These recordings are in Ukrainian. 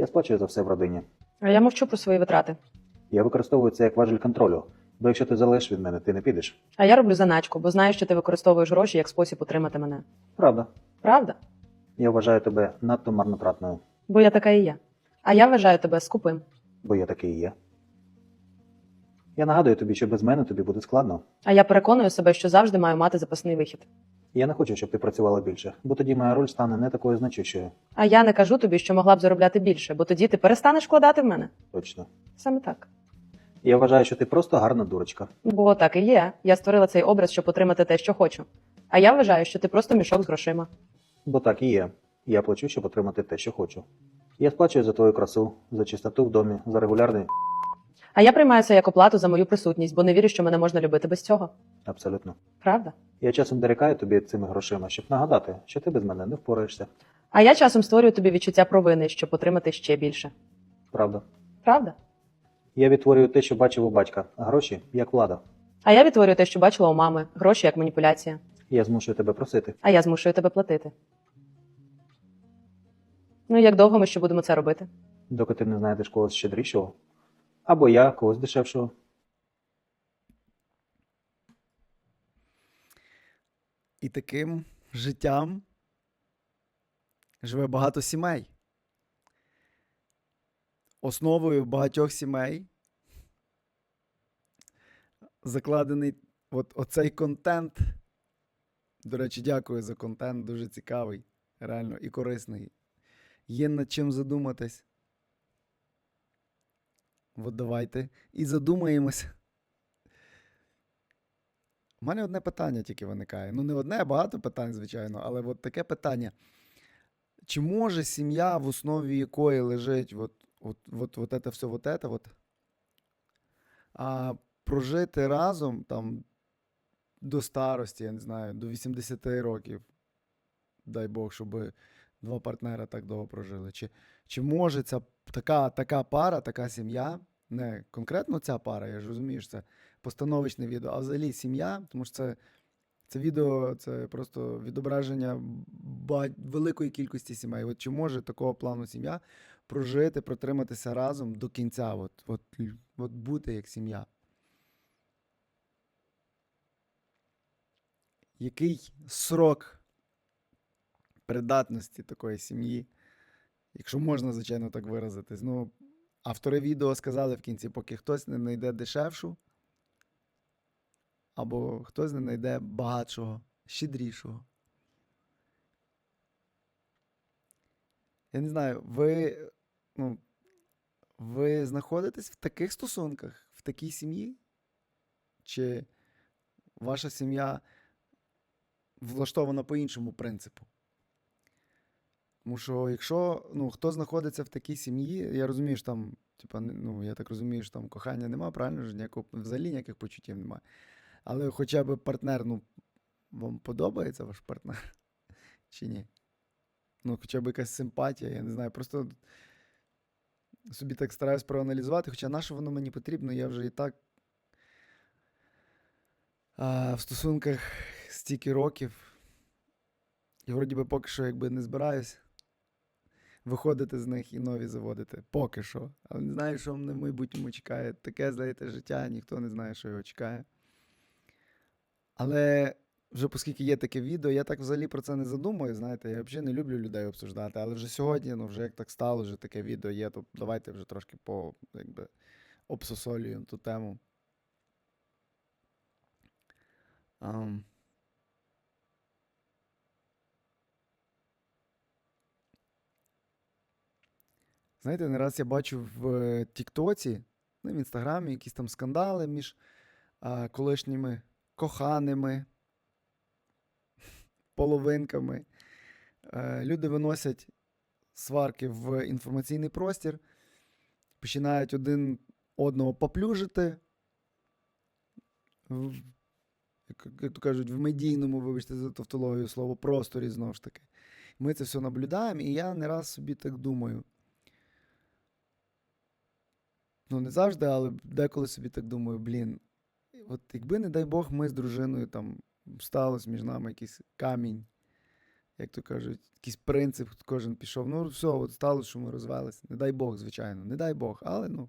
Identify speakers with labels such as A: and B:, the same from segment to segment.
A: Я сплачую за все в родині.
B: А я мовчу про свої витрати.
A: Я використовую це як важіль контролю, бо якщо ти залежиш від мене, ти не підеш.
B: А я роблю заначку, бо знаю, що ти використовуєш гроші як спосіб утримати мене.
A: Правда.
B: Правда?
A: Я вважаю тебе надто марнотратною,
B: Бо я така і є. А я вважаю тебе скупим.
A: бо я такий і є. Я нагадую тобі, що без мене тобі буде складно.
B: А я переконую себе, що завжди маю мати запасний вихід.
A: Я не хочу, щоб ти працювала більше, бо тоді моя роль стане не такою значущою.
B: А я не кажу тобі, що могла б заробляти більше, бо тоді ти перестанеш вкладати в мене.
A: Точно.
B: Саме так.
A: Я вважаю, що ти просто гарна дурочка.
B: Бо так і є. Я створила цей образ, щоб отримати те, що хочу. А я вважаю, що ти просто мішок з грошима.
A: Бо так і є. Я плачу, щоб отримати те, що хочу. Я сплачую за твою красу, за чистоту в домі, за регулярний.
B: А я приймаю це як оплату за мою присутність, бо не вірю, що мене можна любити без цього.
A: Абсолютно.
B: Правда?
A: Я часом дорікаю тобі цими грошима, щоб нагадати, що ти без мене не впораєшся.
B: А я часом створюю тобі відчуття провини, щоб отримати ще більше.
A: Правда.
B: Правда?
A: Я відтворюю те, що бачив у батька, а гроші як влада.
B: А я відтворюю те, що бачила у мами, гроші як маніпуляція.
A: Я змушую тебе просити.
B: А я змушую тебе платити. Ну як довго ми ще будемо це робити?
A: доки ти не знайдеш когось щедрішого. Або я когось дешевшого.
C: І таким життям живе багато сімей. Основою багатьох сімей закладений от, оцей контент. До речі, дякую за контент, дуже цікавий, реально і корисний. Є над чим задуматись. От давайте і задумаємося. У мене одне питання тільки виникає. Ну, не одне, а багато питань, звичайно, але от таке питання. Чи може сім'я, в основі якої лежить от, от, от, от это все, вот это, от, а, прожити разом там до старості, я не знаю, до 80 років, дай Бог, щоб два партнера так довго прожили. Чи, чи може ця така, така пара, така сім'я, не конкретно ця пара, я ж розумію, що це постановочне відео, а взагалі сім'я, тому що це, це відео це просто відображення великої кількості сімей. От чи може такого плану сім'я прожити, протриматися разом до кінця, от, от, от бути як сім'я? Який срок придатності такої сім'ї, якщо можна, звичайно, так виразитись. Ну, автори відео сказали в кінці, поки хтось не знайде дешевшу, або хтось не знайде багатшого, щедрішого. Я не знаю, ви, ну, ви знаходитесь в таких стосунках, в такій сім'ї? Чи ваша сім'я влаштована по іншому принципу? Тому що якщо ну, хто знаходиться в такій сім'ї, я розумію, що там, типа, ну, я так розумію, що там кохання нема, правильно ж ніякого взагалі ніяких почуттів немає. Але хоча б партнер, ну, вам подобається ваш партнер? Чи ні? Ну, хоча б якась симпатія, я не знаю. Просто собі так стараюсь проаналізувати, хоча на що воно мені потрібно, я вже і так а, в стосунках стільки років. І вроді би поки що якби не збираюсь виходити з них і нові заводити. Поки що. Але не знаю, що в майбутньому чекає. Таке, знаєте, життя, ніхто не знає, що його чекає. Але вже оскільки є таке відео, я так взагалі про це не задумую. Знаєте, я взагалі не люблю людей обсуждати. Але вже сьогодні, ну вже як так стало, вже таке відео є, то давайте вже трошки по якби обсосолюємо ту тему. Ам. Знаєте, не раз я бачу в е, Тіктоці, ну, в Інстаграмі якісь там скандали між а, колишніми коханими, половинками. Е, люди виносять сварки в інформаційний простір, починають один одного поплюжити. В, як то кажуть, в медійному, вибачте, за тавтологію слово, просторі знову ж таки. Ми це все наблюдаємо, і я не раз собі так думаю. Ну, не завжди, але деколи собі так думаю, блін, от якби, не дай Бог, ми з дружиною там сталося між нами якийсь камінь, як то кажуть, якийсь принцип, кожен пішов. Ну, все, от стало, що ми розвелися. Не дай Бог, звичайно, не дай Бог, але ну.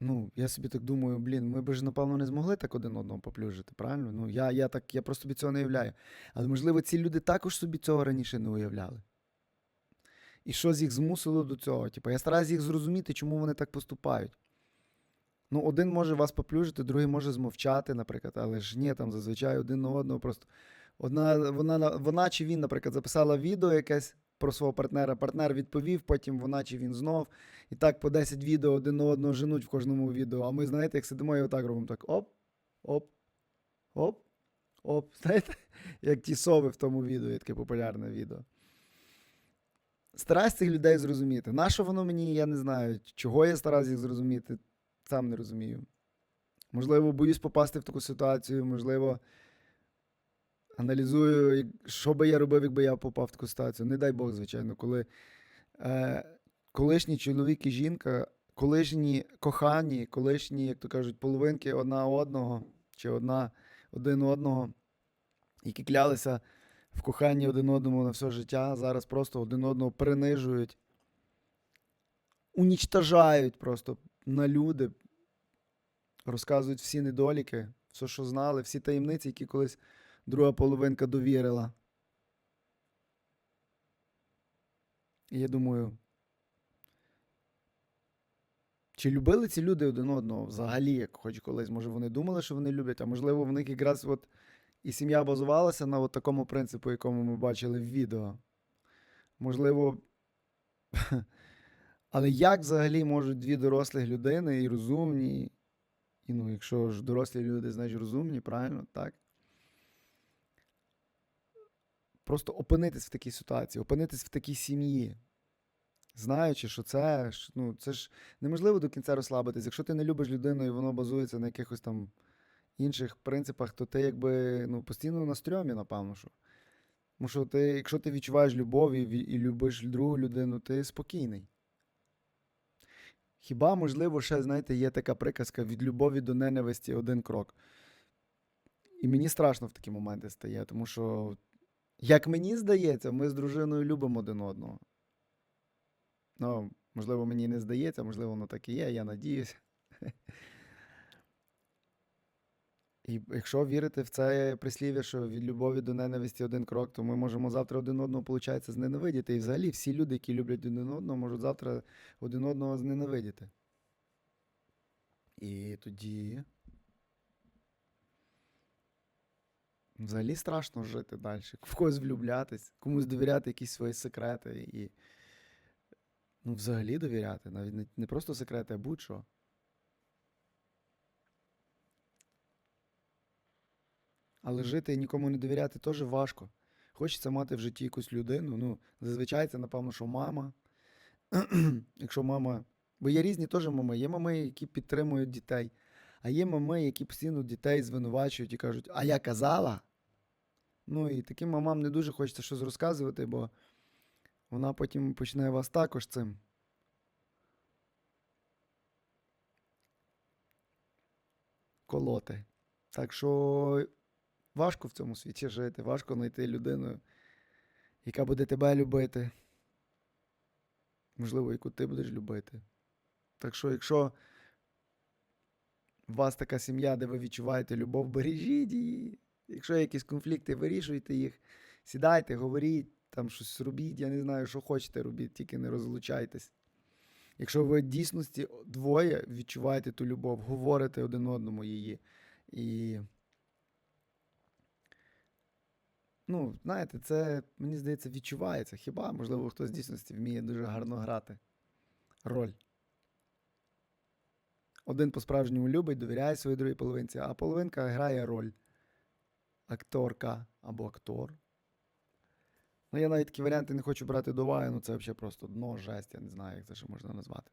C: Ну, я собі так думаю, блін, ми б ж, напевно, не змогли так один одного поплюжити, правильно? Ну, я, я так, я просто собі цього не уявляю. Але, можливо, ці люди також собі цього раніше не уявляли. І що з їх змусило до цього? Типу, я стараюся їх зрозуміти, чому вони так поступають. Ну, один може вас поплюжити, другий може змовчати, наприклад, але ж ні, там зазвичай один на одного просто. Одна, вона, вона чи він, наприклад, записала відео якесь про свого партнера, партнер відповів, потім вона чи він знов. І так по 10 відео один на одного женуть в кожному відео. А ми, знаєте, як сидимо і отак робимо так: оп, оп, оп, оп. Знаєте, як ті сови в тому відео, є таке популярне відео. Стараюсь цих людей зрозуміти. Нащо воно мені, я не знаю. Чого я стараюсь їх зрозуміти, сам не розумію. Можливо, боюсь попасти в таку ситуацію, можливо, аналізую, що би я робив, якби я попав в таку ситуацію. Не дай Бог, звичайно, коли е, колишній чоловік і жінка, колишні кохані, колишні, як то кажуть, половинки одна одного чи одна один одного, які клялися в коханні один одному на все життя, зараз просто один одного принижують, унічтажають просто на люди, розказують всі недоліки, все, що знали, всі таємниці, які колись друга половинка довірила. І я думаю, чи любили ці люди один одного взагалі, як хоч колись? Може, вони думали, що вони люблять, а можливо, в них якраз от і сім'я базувалася на от такому принципу, якому ми бачили в відео. Можливо. Але як взагалі можуть дві дорослих людини і розумні, і ну, якщо ж дорослі люди, значить розумні, правильно, так? Просто опинитись в такій ситуації, опинитись в такій сім'ї. Знаючи, що це, ну, це ж неможливо до кінця розслабитись. Якщо ти не любиш людину і воно базується на якихось там інших принципах, то ти якби ну, постійно на стрьомі, напевно. що. Тому що ти, якщо ти відчуваєш любов і, і любиш другу людину, ти спокійний. Хіба, можливо, ще, знаєте, є така приказка від любові до ненависті один крок. І мені страшно в такі моменти стає, тому що, як мені здається, ми з дружиною любимо один одного. Ну, можливо, мені не здається, можливо, воно так і є, я надіюсь. І якщо вірити в це прислів'я, що від любові до ненависті один крок, то ми можемо завтра один одного, виходить, зненавидіти. І взагалі всі люди, які люблять один одного, можуть завтра один одного зненавидіти. І тоді. Взагалі страшно жити далі. В когось влюблятись, комусь довіряти якісь свої секрети. І, ну, взагалі довіряти. Навіть не, просто секрети, а будь-що. Але жити і нікому не довіряти теж важко. Хочеться мати в житті якусь людину. Ну, зазвичай це, напевно, що мама. Якщо мама. Бо є різні теж мами. Є мами, які підтримують дітей. А є мами, які постійно дітей звинувачують і кажуть, а я казала. Ну і таким мамам не дуже хочеться щось розказувати, бо вона потім почне вас також цим. Колоти. Так що важко в цьому світі жити, важко знайти людину, яка буде тебе любити. Можливо, яку ти будеш любити. Так що, якщо у вас така сім'я, де ви відчуваєте любов, бережіть її. Якщо є якісь конфлікти, вирішуйте їх, сідайте, говоріть, там щось робіть, я не знаю, що хочете робіть, тільки не розлучайтесь. Якщо ви в дійсності двоє відчуваєте ту любов, говорите один одному її. І Ну, знаєте, це, мені здається, відчувається. Хіба, можливо, хтось дійсності вміє дуже гарно грати роль. Один по-справжньому любить, довіряє своїй другій половинці, а половинка грає роль акторка або актор. Ну, я навіть такі варіанти не хочу брати до уваги, ну це взагалі просто дно, жесть, я не знаю, як це ще можна назвати.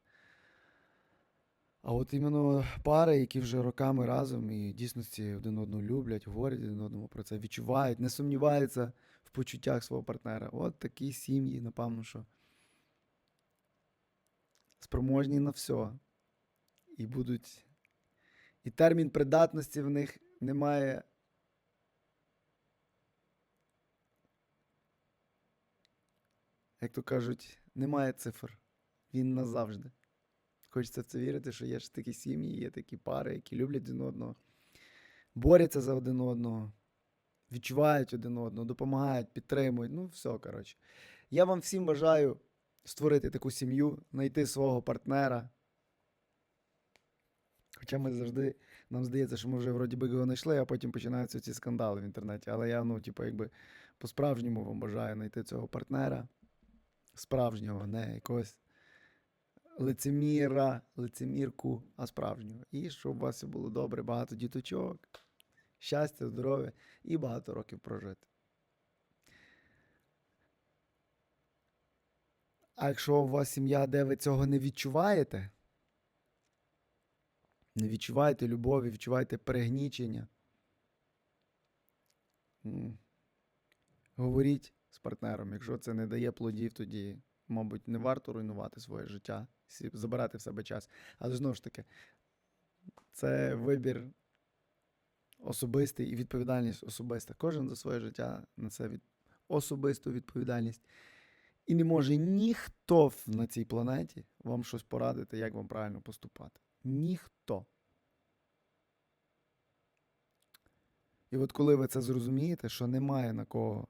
C: А от іменно пари, які вже роками разом і дійсності один одного люблять, говорять один одному про це, відчувають, не сумніваються в почуттях свого партнера. От такі сім'ї, напевно, що спроможні на все. І будуть. І термін придатності в них немає. Як то кажуть, немає цифр. Він назавжди. Хочеться в це вірити, що є ж такі сім'ї, є такі пари, які люблять один одного, борються за один одного, відчувають один одного, допомагають, підтримують. Ну, все, коротше. Я вам всім бажаю створити таку сім'ю, знайти свого партнера. Хоча ми завжди, нам здається, що ми вже вроді би його знайшли, а потім починаються ці скандали в інтернеті. Але я, ну, типу, якби по-справжньому вам бажаю знайти цього партнера. Справжнього, не якогось лицеміра, лицемірку, а справжнього. І щоб у вас все було добре, багато діточок, щастя, здоров'я і багато років прожити. А якщо у вас сім'я, де ви цього не відчуваєте, не відчуваєте любові, відчуваєте перегнічення, говоріть з партнером. Якщо це не дає плодів, тоді, мабуть, не варто руйнувати своє життя, забирати в себе час. Але знову ж таки, це вибір особистий і відповідальність особиста. Кожен за своє життя несе від... особисту відповідальність. І не може ніхто на цій планеті вам щось порадити, як вам правильно поступати. Ніхто. І от коли ви це зрозумієте, що немає на кого.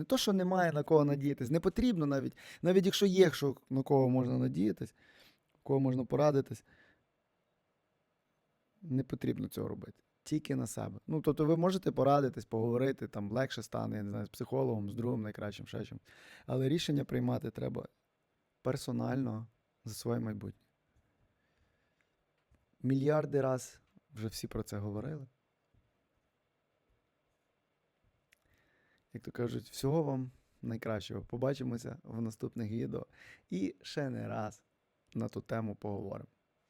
C: Не то, що немає на кого надіятись, не потрібно навіть, навіть якщо є, що на кого можна надіятись, кого можна порадитись, не потрібно цього робити. Тільки на себе. Ну, тобто ви можете порадитись, поговорити, там легше стане, я не знаю, з психологом, з другом найкращим, ще чим. Але рішення приймати треба персонально за своє майбутнє. Мільярди раз вже всі про це говорили. Як то кажуть, всього вам найкращого. Побачимося в наступних відео і ще не раз на ту тему поговоримо.